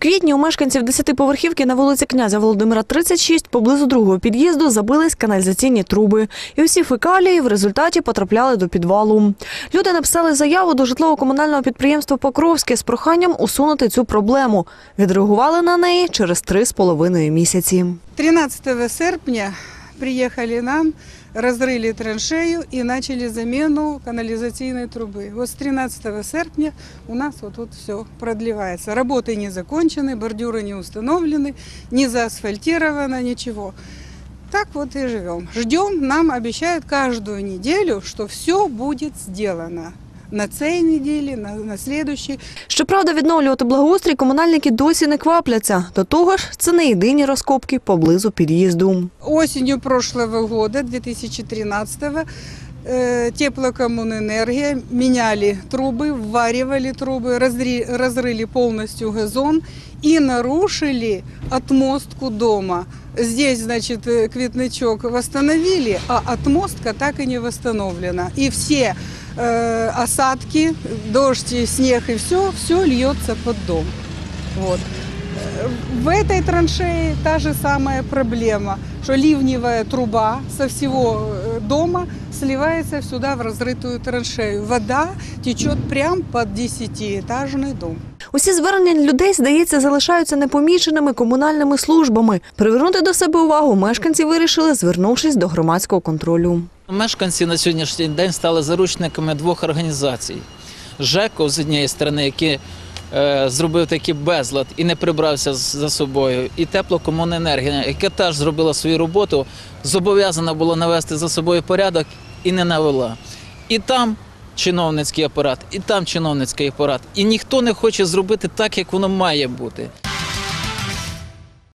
квітні у мешканців 10-поверхівки на вулиці князя Володимира 36 поблизу другого під'їзду забились каналізаційні труби. І усі фекалії в результаті потрапляли до підвалу. Люди написали заяву до житлово-комунального підприємства Покровське з проханням усунути цю проблему. Відреагували на неї через три з половиною місяці. 13 серпня приехали нам, разрыли траншею и начали замену канализационной трубы. Вот с 13 серпня у нас вот тут все продлевается. Работы не закончены, бордюры не установлены, не заасфальтировано, ничего. Так вот и живем. Ждем, нам обещают каждую неделю, что все будет сделано. На цей неділі, на, на слідущій. Щоправда, відновлювати благоустрій комунальники досі не квапляться. До того ж, це не єдині розкопки поблизу під'їзду. Осінню прошлого года, 2013 э, теплокоммунэнергия меняли трубы, вваривали трубы, разри- разрыли полностью газон и нарушили отмостку дома. Здесь, значит, э, квитничок восстановили, а отмостка так и не восстановлена. И все э, осадки, дождь, и снег и все, все льется под дом. Вот. Э, В этой траншее та же самая проблема, что ливневая труба со всего э, дома сливается сюда в разрытую траншею. Вода течет прямо под 10-этажный дом. Усі звернення людей, здається, залишаються непоміченими комунальними службами. Привернути до себе увагу мешканці вирішили, звернувшись до громадського контролю. Мешканці на сьогоднішній день стали заручниками двох організацій: ЖЕКО з однієї сторони, який е, зробив такий безлад і не прибрався за собою, і теплокомуненергія, яка теж зробила свою роботу, зобов'язана була навести за собою порядок і не навела. І там чиновницький апарат, і там чиновницький апарат. І ніхто не хоче зробити так, як воно має бути.